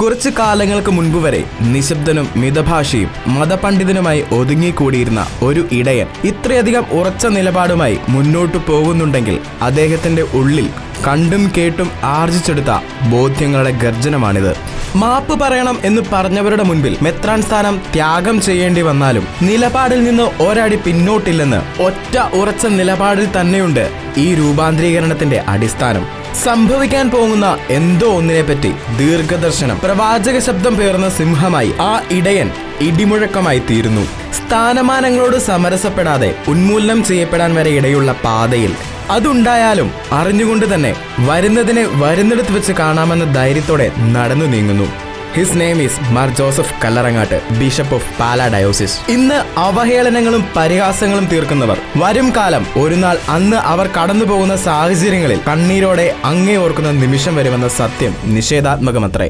കുറച്ചു കാലങ്ങൾക്ക് മുൻപ് വരെ നിശബ്ദനും മിതഭാഷയും മതപണ്ഡിതനുമായി ഒതുങ്ങിക്കൂടിയിരുന്ന ഒരു ഇടയൻ ഇത്രയധികം ഉറച്ച നിലപാടുമായി മുന്നോട്ടു പോകുന്നുണ്ടെങ്കിൽ അദ്ദേഹത്തിന്റെ ഉള്ളിൽ കണ്ടും കേട്ടും ആർജിച്ചെടുത്ത ബോധ്യങ്ങളുടെ ഗർജനമാണിത്. മാപ്പ് പറയണം എന്ന് പറഞ്ഞവരുടെ മുൻപിൽ മെത്രാൻ സ്ഥാനം ത്യാഗം ചെയ്യേണ്ടി വന്നാലും നിലപാടിൽ നിന്ന് ഒരടി പിന്നോട്ടില്ലെന്ന് ഒറ്റ ഉറച്ച നിലപാടിൽ തന്നെയുണ്ട് ഈ രൂപാന്തരീകരണത്തിന്റെ അടിസ്ഥാനം. സംഭവിക്കാൻ പോകുന്ന എന്തോ ഒന്നിനെപ്പറ്റി ദീർഘദർശനം. പ്രവാചക ശബ്ദം പേർന്ന സിംഹമായി ആ ഇടയൻ ഇടിമുഴക്കമായി തീരുന്നു സ്ഥാനമാനങ്ങളോട് സമരസപ്പെടാതെ ഉന്മൂലനം ചെയ്യപ്പെടാൻ വരെ ഇടയുള്ള പാതയിൽ അതുണ്ടായാലും അറിഞ്ഞുകൊണ്ട് തന്നെ വരുന്നതിനെ വരുന്നിടത്ത് വെച്ച് കാണാമെന്ന ധൈര്യത്തോടെ നടന്നു നീങ്ങുന്നു. His name is Mar Joseph Kallarangatt bishop of Pala diocese ഇന്ന് അവഹേളനങ്ങളും പരിഹാസങ്ങളും തീർക്കുന്നവർ. വരും കാലം ഒരു നാൾ അന്ന് അവർ കടന്നു പോകുന്ന സാഹചര്യങ്ങളിൽ കണ്ണീരോടെ അങ്ങേ ഓർക്കുന്ന നിമിഷം വരുമെന്ന സത്യം നിഷേധാത്മകമത്രേ.